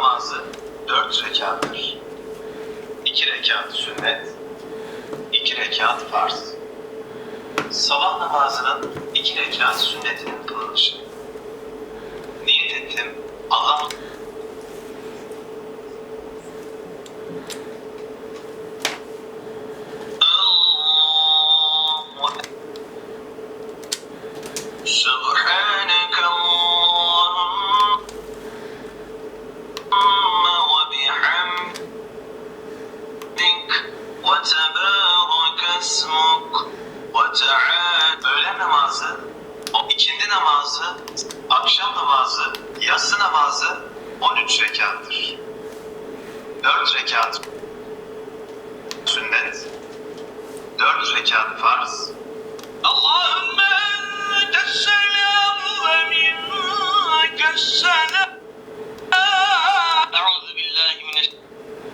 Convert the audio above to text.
namazı dört rekattır. İki rekat sünnet, iki rekat farz. Sabah namazının iki rekat sünnetinin kılınışı. Niyet ettim, Allah وتبارك اسمك وتعالى Öğle namazı, o ikindi namazı, akşam namazı, yatsı namazı 13 rekattır. 4 rekat sünnet, 4 rekat farz, اللهم